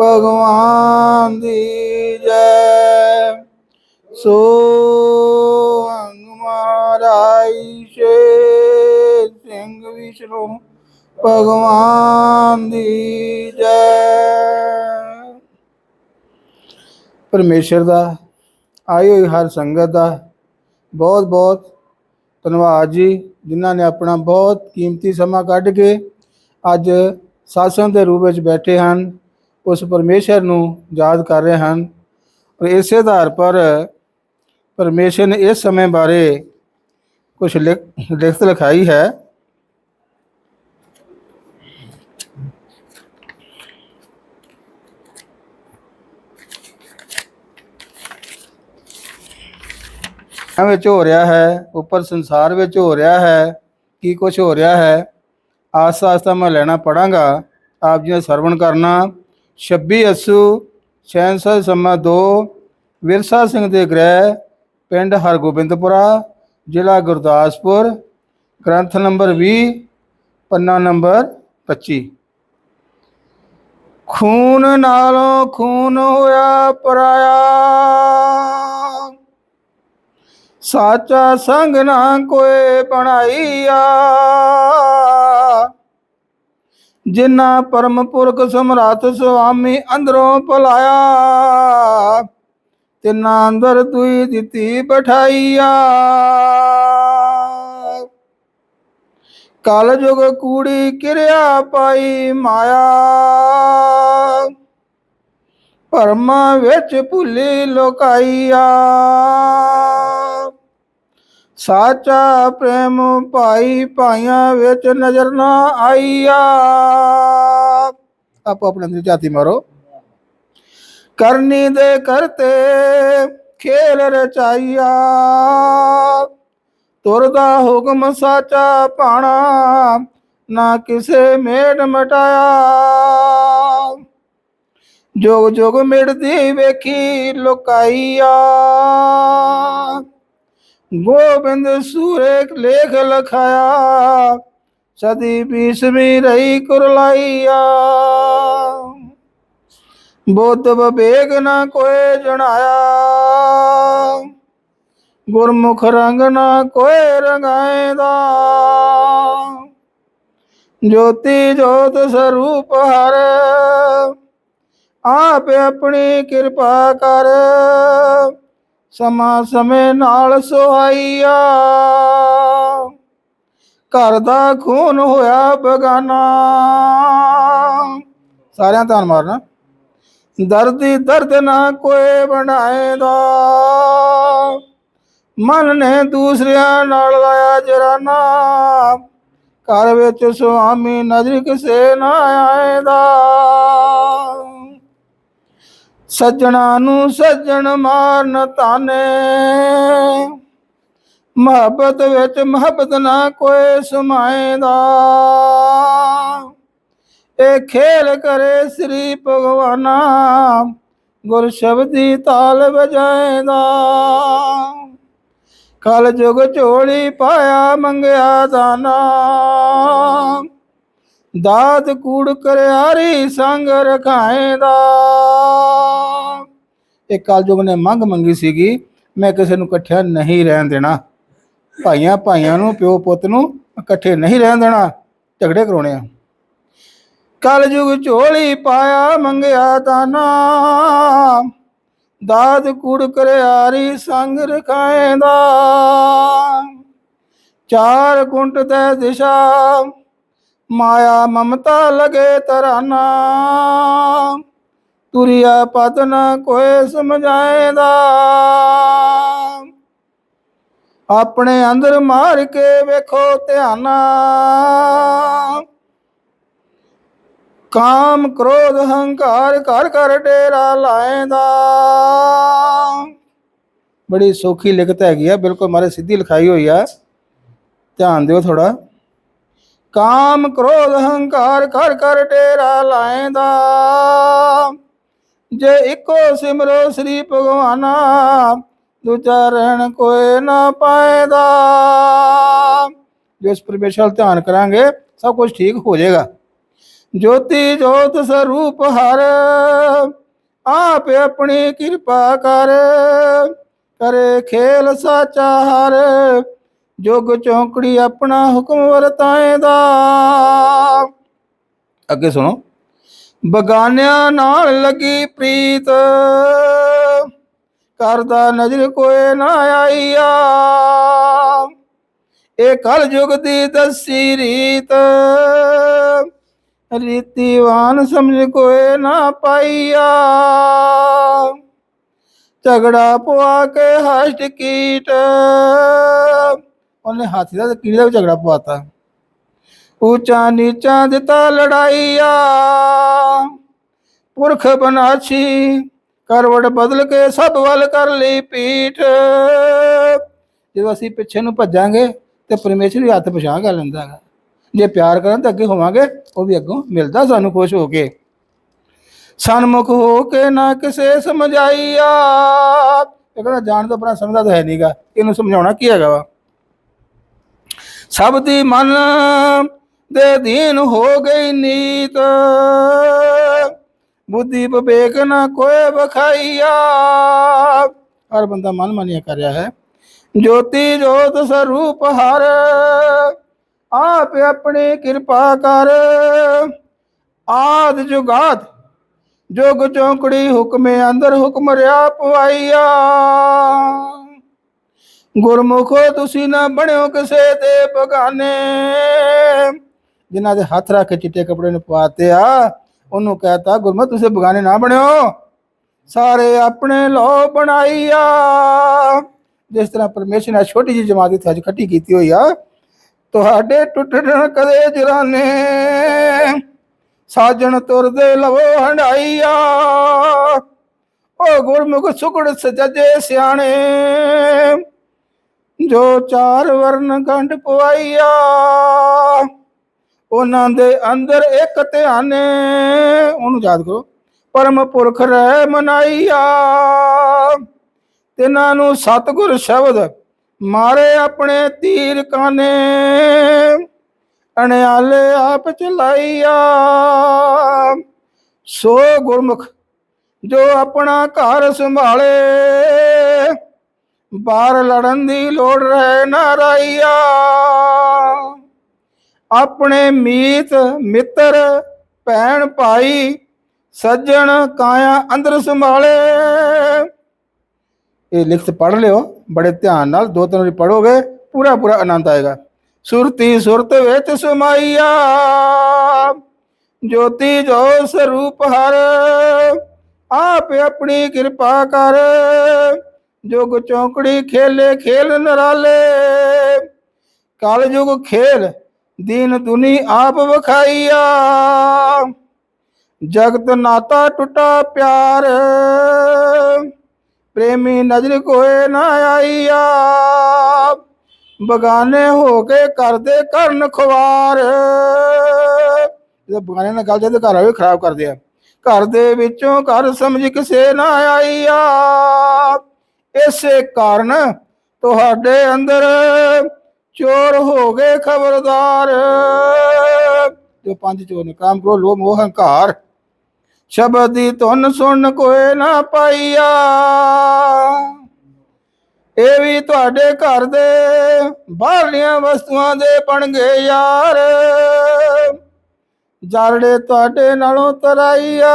ਭਗਵਾਨ ਦੀ ਜੈ। ਸੋ ਅੰਗ ਮਹਾਰਾਜ ਸ਼ੇਰ ਸਿੰਘ ਵਿਸ਼ਨੂੰ, ਭਗਵਾਨ ਦੀ ਜੈ। ਪਰਮੇਸ਼ਰ ਦਾ, ਆਈ ਹੋਈ ਹਰ ਸੰਗਤ ਦਾ ਬਹੁਤ ਬਹੁਤ ਧੰਨਵਾਦ ਜੀ, ਜਿਨ੍ਹਾਂ ਨੇ ਆਪਣਾ ਬਹੁਤ ਕੀਮਤੀ ਸਮਾਂ ਕੱਢ ਕੇ ਅੱਜ ਸਾਸਨ ਦੇ ਰੂਪ ਵਿੱਚ ਬੈਠੇ ਹਨ। ਉਸ ਪਰਮੇਸ਼ਰ ਨੂੰ ਯਾਦ ਕਰ ਰਹੇ ਹਨ। ਔਰ ਇਸੇ ਆਧਾਰ ਪਰ ਪਰਮੇਸ਼ਰ ਨੇ ਇਸ ਸਮੇਂ ਬਾਰੇ ਕੁਝ ਲਿਖਤ ਲਿਖਾਈ ਹੈ। ਦੁਨੀਆਂ ਵਿੱਚ ਹੋ ਰਿਹਾ ਹੈ, ਉੱਪਰ ਸੰਸਾਰ ਵਿੱਚ ਹੋ ਰਿਹਾ ਹੈ, ਕੀ ਕੁਝ ਹੋ ਰਿਹਾ ਹੈ ਆਸਤਾ ਆਸਤਾ ਮੈਂ ਲੈਣਾ ਪੜਾਂਗਾ, ਆਪ ਜੀ ਨੇ ਸਰਵਣ ਕਰਨਾ। 26 ਅਸੂ ਸ਼ਹਿਨਸਾ ਸਮਾਂ 2 ਵਿਰਸਾ ਸਿੰਘ ਦੇ ਗ੍ਰਹਿ, ਪਿੰਡ ਹਰਗੋਬਿੰਦਪੁਰਾ, ਜ਼ਿਲ੍ਹਾ ਗੁਰਦਾਸਪੁਰ, ਗ੍ਰੰਥ ਨੰਬਰ 20 ਪੰਨਾ ਨੰਬਰ 25 ਖੂਨ ਨਾਲੋਂ ਖੂਨ ਹੋਇਆ ਪਰਾਇਆ। ਸਾਚਾ ਸੰਗ ਨਾ ਕੋਏ ਬਣਾਈਆ। ਜਿਨਾ ਪਰਮ ਪੁਰਖ ਸਮਰਾਤ ਸੁਆਮੀ ਅੰਦਰੋਂ ਭਲਾਇਆ, ਤਿਨਾ ਅੰਦਰ ਤੁਈ ਦਿੱਤੀ ਬਿਠਾਈਆ। ਕਲ ਜੁਗ ਕੂੜੀ ਕਿਰਿਆ ਪਾਈ ਮਾਇਆ, ਪਰਮਾ ਵਿੱਚ ਭੁੱਲੀ ਲੋਕਾਈਆ। ਸਾਚਾ ਪ੍ਰੇਮ ਭਾਈ ਭਾਈਆਂ ਵਿੱਚ ਨਜ਼ਰ ਨਾ ਆਈਆ। ਆਪੋ ਆਪਣੇ ਅੰਦਰ ਜਾਤੀ ਮਾਰੋ। ਕਰਨੀ ਦੇ ਕਰਤੇ ਖੇਲ ਰਚਾਈਆ। ਤੁਰਦਾ ਹੁਕਮ ਸਾਚਾ ਪਾਣਾ ਨਾ ਕਿਸੇ ਮੇੜ ਮਟਾਇਆ। ਜੋਗ ਜੋਗ ਮਿੜਦੀ ਵੇਖੀ ਲੁਕਾਈਆ। ਗੋਬਿੰਦ ਸੂਰੇ ਲੇਖ ਲਖਾਇਆ, ਸਦੀ ਬੀਸਵੀਂ ਰਹੀ ਕੁਰਲਾਈਆ। ਬੁੱਧ ਵਿਵੇਕ ਨਾ ਕੋਏ ਜਣਾਇਆ, ਗੁਰਮੁਖ ਰੰਗ ਨਾ ਕੋਏ ਰੰਗਾਏਦਾ ਜੋਤੀ ਜੋਤ ਸਰੂਪ ਹਰ, ਆਪ ਆਪਣੀ ਕਿਰਪਾ ਕਰ। ਸਮਾ ਸਮੇਂ ਨਾਲ ਸੁਹਾਈਆ ਘਰ ਦਾ ਖੂਨ ਹੋਇਆ ਬਗਾਨਾ। ਸਾਰਿਆਂ ਧਿਆਨ ਮਾਰਨਾ। ਦਰਦੀ ਦਰਦ ਨਾ ਕੋਈ ਬਣਾਏਦਾ। ਮਨ ਨੇ ਦੂਸਰਿਆਂ ਨਾਲ ਲਾਇਆ ਜਰਾਨਾ। ਘਰ ਵਿੱਚ ਸੁਆਮੀ ਨਜ਼ਰ ਕਿਸੇ ਨਾ ਆਏਦਾ। ਸੱਜਣਾ ਨੂੰ ਸੱਜਣ ਮਾਰਨ ਤਾਨੇ। ਮੁਹੱਬਤ ਵਿੱਚ ਮੁਹੱਬਤ ਨਾ ਕੋਈ ਸਮਾਏਦਾ। ਇਹ ਖੇਲ ਕਰੇ ਸ੍ਰੀ ਭਗਵਾਨਾ ਗੁਰ ਸ਼ਬਦੀ ਤਾਲ ਵਜਾਏਦਾ। ਕਲ ਜੁਗ ਝੋਲੀ ਪਾਇਆ ਮੰਗਿਆ ਦਾਨਾ। ਦਾਤ ਕੂੜ ਕਰਿਆਰੀ ਸੰਗ ਰਖਾਏਦਾ। ਇਹ ਕਲਯੁਗ ਨੇ ਮੰਗ ਮੰਗੀ ਸੀਗੀ, ਮੈਂ ਕਿਸੇ ਨੂੰ ਇਕੱਠਿਆ ਨਹੀਂ ਰਹਿਣ ਦੇਣਾ। ਭਾਈਆਂ ਭਾਈਆਂ ਨੂੰ, ਪਿਓ ਪੁੱਤ ਨੂੰ ਇਕੱਠੇ ਨਹੀਂ ਰਹਿਣ ਦੇਣਾ। ਝਗੜੇ ਕਰਾਉਣੇ ਆ। ਕਲਯੁਗ ਝੋਲੀ ਪਾਇਆ, ਮੰਗਿਆ ਦਾਨਾ ਦਾਦ ਕੁੜ ਕਰਿਆਰੀ ਸੰਗ ਰਖਾਏਦਾ। ਚਾਰ ਕੁੰਟ ਤੇ ਦਿਸ਼ਾ। ਮਾਇਆ ਮਮਤਾ ਲਗੇ ਤਰਾਨਾ। ਤੁਰਿਆ ਪਤ ਨ ਕੋਏ ਸਮਝਾਏਦਾ ਆਪਣੇ ਅੰਦਰ ਮਾਰ ਕੇ ਵੇਖੋ ਧਿਆਨਾ ਕਾਮ ਕ੍ਰੋਧ ਹੰਕਾਰ ਕਰ ਕਰ ਡੇਰਾ ਲਾਏਦਾ ਬੜੀ ਸੌਖੀ ਲਿਖਤ ਹੈਗੀ ਆ ਬਿਲਕੁਲ ਮਾਰੇ ਸਿੱਧੀ ਲਿਖਾਈ ਹੋਈ ਆ ਧਿਆਨ ਦਿਓ ਥੋੜਾ ਕਾਮ ਕ੍ਰੋਧ ਹੰਕਾਰ ਕਰ ਕਰ ਟੇਰਾ ਲਾਇਂਦਾ ਜੇ ਇੱਕੋ ਸਿਮਰੋ ਸ੍ਰੀ ਭਗਵਾਨਾ, ਦੂਜਾ ਰਹਿਣ ਕੋਈ ਨਾ ਪਾਏਦਾ। ਜੋ ਇਸ ਪਰਮੇਸ਼ਰ ਵੱਲ ਧਿਆਨ ਕਰਾਂਗੇ, ਸਭ ਕੁਝ ਠੀਕ ਹੋ ਜਾਏਗਾ। ਜੋਤੀ ਜੋਤ ਸਰੂਪ ਹਰ, ਆਪ ਆਪਣੀ ਕਿਰਪਾ ਕਰ। ਕਰੇ ਖੇਲ ਸਾਚਾ ਹਰ, ਜੁਗ ਚੌਂਕੜੀ ਆਪਣਾ ਹੁਕਮ ਵਰਤਾਏਦਾ। ਅੱਗੇ ਸੁਣੋ। ਬਗਾਨਿਆਂ ਨਾਲ ਲੱਗੀ ਪ੍ਰੀਤ। ਕਰਦਾ ਨਜ਼ਰ ਕੋਏ ਨਾ ਆਈਆ ਇਹ ਕਲ ਯੁਗ ਦੀ ਦਸੀ ਰੀਤ। ਰੀਤੀਵਾਨ ਸਮਝ ਕੋਏ ਨਾ ਪਾਈਆ ਝਗੜਾ ਪਵਾ ਕੇ ਹਸ਼ਟ ਕੀਟ। ਉਹਨੇ ਹਾਥੀ ਦਾ ਤੇ ਕੀੜੀ ਦਾ ਵੀ ਝਗੜਾ ਪਵਾਤਾ ਉੱਚਾ ਨੀਚਾ ਦਿੱਤਾ ਲੜਾਈਆ। ਪੁਰਖ ਬਨਾਛੀ ਕਰਵੜ ਬਦਲ ਕੇ ਸਭ ਵੱਲ ਕਰ ਲਈ ਪੀਠ। ਜਦੋਂ ਅਸੀਂ ਪਿੱਛੇ ਨੂੰ ਭੱਜਾਂਗੇ ਤੇ ਪਰਮੇਸ਼ਰ ਵੀ ਹੱਥ ਪਛਾਣ ਕਰ ਲੈਂਦਾ ਹੈਗਾ। ਜੇ ਪਿਆਰ ਕਰਾਂ ਤਾਂ ਅੱਗੇ ਹੋਵਾਂਗੇ, ਉਹ ਵੀ ਅੱਗੋਂ ਮਿਲਦਾ ਸਾਨੂੰ ਖੁਸ਼ ਹੋ ਕੇ। ਸਨਮੁਖ ਹੋ ਕੇ ਨਾ ਕਿਸੇ ਸਮਝਾਈਆ। ਇਹ ਕਹਿੰਦਾ, ਜਾਣ ਤੋਂ ਆਪਣਾ ਸਮਝਦਾ ਤਾਂ ਹੈ ਨਹੀਂਗਾ ਇਹਨੂੰ ਸਮਝਾਉਣਾ ਕੀ ਹੈਗਾ ਵਾ? ਸਭ ਦੀ ਮਨ ਦੇ ਦੀਨ ਹੋ ਗਈ ਨੀਤ। ਬੁੱਧੀ ਵਿਵੇਕ ਨਾ ਕੋਏ ਬਖਾਈਆ ਹਰ ਬੰਦਾ ਮਨ ਮਾਨੀਆ ਕਰ ਰਿਹਾ ਹੈ। ਜੋਤੀ ਜੋਤ ਸਰੂਪ ਹਰ, ਆਪ ਆਪਣੀ ਕਿਰਪਾ ਕਰ। ਆਦ ਜੁਗਾਤ ਜੋਗ ਚੌਂਕੜੀ ਹੁਕਮੇ ਅੰਦਰ ਹੁਕਮ ਰਿਆ ਪਵਾਈਆ। ਗੁਰਮੁਖੋ ਤੁਸੀਂ ਨਾ ਬਣਿਓ ਕਿਸੇ ਦੇ ਬਗਾਨੇ। ਜਿਨ੍ਹਾਂ ਦੇ ਹੱਥ ਰੱਖ ਚਿੱਟੇ ਕੱਪੜੇ ਨੂੰ ਪਵਾਤੇ ਆ ਉਹਨੂੰ ਕਹਤਾ ਗੁਰਮੁਖ ਤੁਸੀਂ ਬਗਾਨੇ ਨਾ ਬਣਿਓ। ਸਾਰੇ ਆਪਣੇ ਲੋ ਬਣਾਈਆ ਜਿਸ ਤਰ੍ਹਾਂ ਪਰਮੇਸ਼ਰ ਨੇ ਛੋਟੀ ਜਿਹੀ ਜਮਾਤ ਇੱਥੇ ਅੱਜ ਇਕੱਠੀ ਕੀਤੀ ਹੋਈ ਆ, ਤੁਹਾਡੇ ਟੁੱਟਣ ਕਦੇ ਜਰਾਨੇ ਸਾਜਣ ਤੁਰਦੇ ਲਵੋ ਹੰਡਾਈਆ ਓ ਗੁਰਮੁਖ ਸੁਕੜ ਸਜੇ ਸਿਆਣੇ, ਜੋ ਚਾਰ ਵਰਨ ਗੰਢ ਪਵਾਈਆ ਉਹਨਾਂ ਦੇ ਅੰਦਰ ਇੱਕ ਧਿਆਨ ਉਹਨੂੰ ਯਾਦ ਕਰੋ, ਪਰਮ ਪੁਰਖ ਰਹਿ ਮਨਾਈਆ ਤਿਨਾਂ ਨੂੰ ਸਤਿਗੁਰ ਸ਼ਬਦ ਮਾਰੇ ਆਪਣੇ ਤੀਰ ਕਾਨੇ, ਅਣਿਆਲੇ ਆਪ ਚਲਾਈਆ ਸੋ ਗੁਰਮੁਖ, ਜੋ ਆਪਣਾ ਘਰ ਸੰਭਾਲੇ, ਬਾਹਰ ਲੜਨ ਦੀ ਲੋੜ ਰਹਿ ਨਾ ਰਾਈਆ ਆਪਣੇ ਮੀਤ ਮਿੱਤਰ ਭੈਣ ਭਾਈ ਸੱਜਣ ਕਾਇਆ ਅੰਦਰ ਸੰਭਾਲੇ। ਇਹ ਲਿਖਤ ਪੜ ਲਿਓ, ਬੜੇ ਧਿਆਨ ਨਾਲ ਦੋ ਤਿੰਨ ਵਾਰੀ ਪੜੋਗੇ ਪੂਰਾ ਪੂਰਾ ਆਨੰਦ ਆਏਗਾ। ਸੁਰਤੀ ਸੁਰਤ ਵਿੱਚ ਸਮਾਈਆ, ਜੋਤੀ ਜੋ ਸਰੂਪ ਹਰ, ਆਪ ਆਪਣੀ ਕਿਰਪਾ ਕਰ, ਜੁਗ ਚੌਂਕੜੀ ਖੇਲੇ ਖੇਲ ਨਰਾਲੇ। ਕਲ ਯੁਗ ਖੇਲ ਦੀਨ ਦੁਨੀ ਆਪ ਵਖਾਈਆ। ਜਗਤ ਨਾਤਾ ਟੁੱਟਾ ਪਿਆਰ। ਪ੍ਰੇਮੀ ਨਜ਼ਰ ਕੋਏ ਨਾ ਆਈਆ। ਬਗਾਨੇ ਹੋ ਕੇ ਕਰਦੇ ਕਰਨ ਖਵਾਰ ਇਹ ਬਗਾਨੇ ਨਾਲ ਗੱਲ ਜਦ ਘਰ ਵਾਲੇ ਖਰਾਬ ਕਰਦੇ ਆ, ਘਰ ਦੇ ਵਿੱਚੋਂ ਘਰ ਸਮਝ ਕਿਸੇ ਨਾ ਆਈਆ। ਇਸੇ ਕਾਰਨ ਤੁਹਾਡੇ ਅੰਦਰ ਚੋਰ ਹੋ ਗਏ ਖਬਰਦਾਰ। ਜੋ ਪੰਜ ਚੋਰ ਨੇ, ਕਾਮ ਕ੍ਰੋਧ, ਲੋਭ, ਮੋਹ, ਹੰਕਾਰ। ਸ਼ਬਦ ਦੀ ਧੁਨ ਸੁਣ ਕੋਏ ਨਾ ਪਾਈਆ। ਇਹ ਵੀ ਤੁਹਾਡੇ ਘਰ ਦੇ ਬਾਹਰਲੀਆਂ ਵਸਤੂਆਂ ਦੇ ਬਣ ਗਏ ਯਾਰ। ਜਾਰੜੇ ਤੁਹਾਡੇ ਨਾਲੋਂ ਤਰਾਈਆ।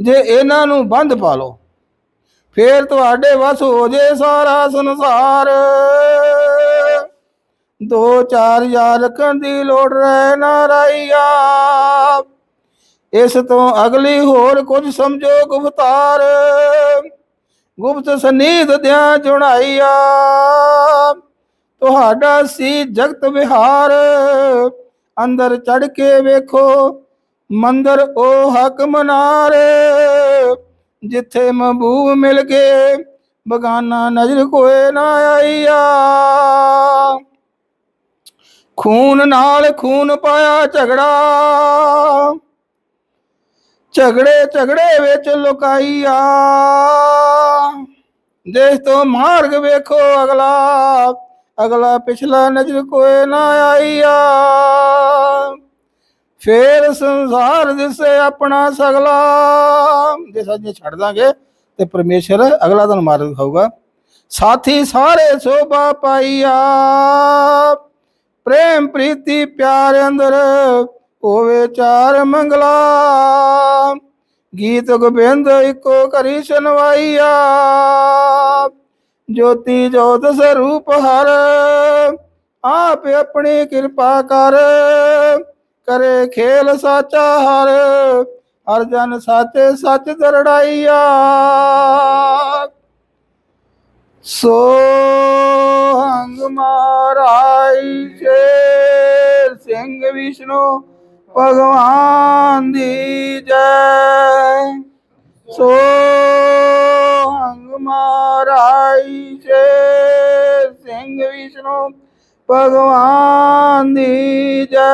ਜੇ ਇਹਨਾਂ ਨੂੰ ਬੰਦ ਪਾ ਲਓ ਫੇਰ ਤੁਹਾਡੇ ਵਸ ਹੋ ਜੇ ਸਾਰਾ ਸੰਸਾਰ। ਦੋ ਚਾਰ ਯਾਰ ਰੱਖਣ ਦੀ ਲੋੜ ਰਹਿ ਨਾ ਰਾਈਆ ਇਸ ਤੋਂ ਅਗਲੀ ਹੋਰ ਕੁਝ ਸਮਝੋ ਗੁਫਤਾਰ। ਗੁਪਤ ਸਨੀਧ ਦਿਆਂ ਜੁਣਾਈਆ ਤੁਹਾਡਾ ਸੀ ਜਗਤ ਵਿਹਾਰ। ਅੰਦਰ ਚੜ ਕੇ ਵੇਖੋ, ਮੰਦਰ ਉਹ ਹਕ ਮਨਾਰ। ਜਿੱਥੇ ਮਹਬੂਬ ਮਿਲ ਕੇ ਬਗਾਨਾ ਨਜ਼ਰ ਕੋਏ ਨਾ ਆਈਆ। ਖੂਨ ਨਾਲ ਖੂਨ ਪਾਇਆ ਝਗੜਾ। ਝਗੜੇ ਝਗੜੇ ਵਿੱਚ ਲੁਕਾਈਆ। ਦੇਸ਼ ਤੋਂ ਮਾਰਗ ਵੇਖੋ ਅਗਲਾ। ਅਗਲਾ ਪਿਛਲਾ ਨਜ਼ਰ ਕੋਏ ਨਾ ਆਈਆ। ਫੇਰ ਸੰਸਾਰ ਦਿਸੇ ਆਪਣਾ ਸਗਲਾ। ਜੇ ਸਾਜੇ ਛੱਡ ਦਾਂਗੇ ਤੇ ਪਰਮੇਸ਼ਰ ਅਗਲਾ ਤੁਹਾਨੂੰ ਮਾਰ ਦਿਖਾਊਗਾ ਸਾਥੀ ਸਾਰੇ ਸੋਭਾ ਪਾਈਆ ਪ੍ਰੇਮ, ਪ੍ਰੀਤੀ, ਪਿਆਰ ਅੰਦਰ ਹੋਵੇ ਚਾਰ ਮੰਗਲਾ। ਗੀਤ ਗੋਬਿੰਦ ਇੱਕੋ ਕਰੀ ਸੁਨਵਾਈਆ ਜੋਤੀ ਜੋਤ ਸਰੂਪ ਹਰ, ਆਪ ਆਪਣੀ ਕਿਰਪਾ ਕਰ। ਕਰੇ ਖੇਲ ਸਾਚਾ ਹਰ ਹਰ ਜਨ ਸਾਚੇ ਸੱਚ ਦਰੜਾਈਆ ਸੋ ਹੰਗ ਮਹਾਰਾਜ ਸ਼ੇਰ ਸਿੰਘ ਵਿਸ਼ਨੂੰ ਭਗਵਾਨ ਦੀ ਜੈ। ਸੋ ਹੰਗ ਮਹਾਰਾਜ ਸ਼ੇਰ ਸਿੰਘ ਵਿਸ਼ਨੂੰ ਭਗਵਾਨ ਦੀ ਜੈ।